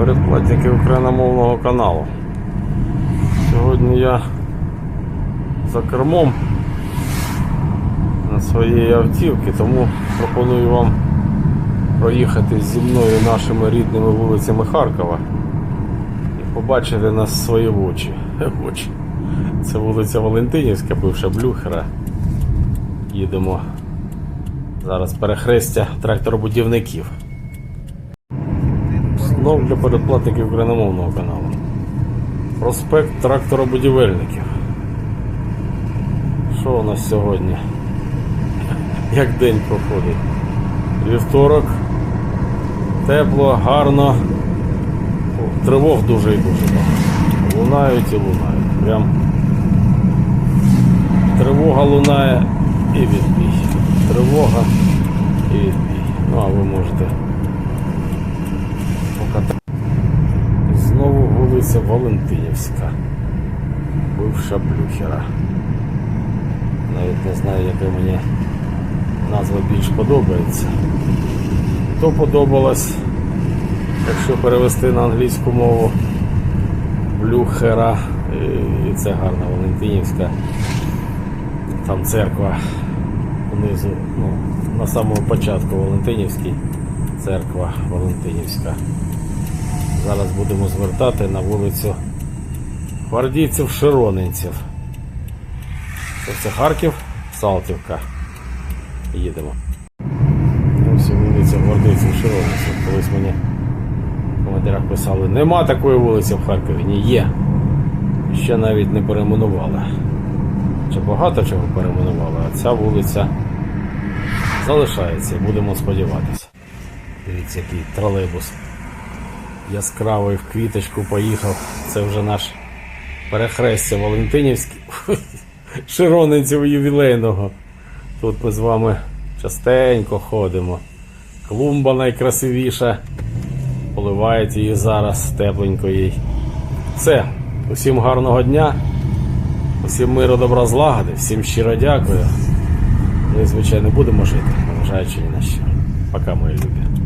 передплатники україномовного каналу. Сьогодні я за кермом на своєї автівки, тому пропоную вам проїхати зі мною нашими рідними вулицями Харкова і побачити нас свої очі. Очі. Це вулиця Валентинівська, бивша Блюхера. Їдемо зараз перехрестя тракторобудівників. Знов для передплатників україномовного каналу. Проспект тракторобудівельників. Що у нас сьогодні? Як день проходить? Вівторок. Тепло, гарно. Тривог дуже і дуже багато. Лунають і лунають. Прям тривога лунає і відбій. Тривога і відбій. Ну а ви можете вулиця Валентинівська. Бивша Блюхера. Навіть не знаю, яка мені назва більш подобається. То подобалось, якщо перевести на англійську мову Блюхера. І це гарна Валентинівська. Там церква внизу, ну, на самому початку Валентинівській церква Валентинівська. Зараз будемо звертати на вулицю гвардійців Широнинців. Це Харків, Салтівка. Їдемо. Ось вулиця гвардійців Широнинців. Колись мені в коментарях писали, нема такої вулиці в Харкові. Ні, є. Ще навіть не перейменували. Чи багато чого перейменували, а ця вулиця залишається, будемо сподіватися. Дивіться, який тролейбус яскравий в квіточку поїхав. Це вже наш перехрестя Валентинівський. Широнинців ювілейного. Тут ми з вами частенько ходимо. Клумба найкрасивіша. Поливають її зараз тепленько їй. Все. Усім гарного дня. Усім миру, добра злагоди, всім щиро дякую. Ми, звичайно, будемо жити, неважаючи ні на що. Пока, мої любі.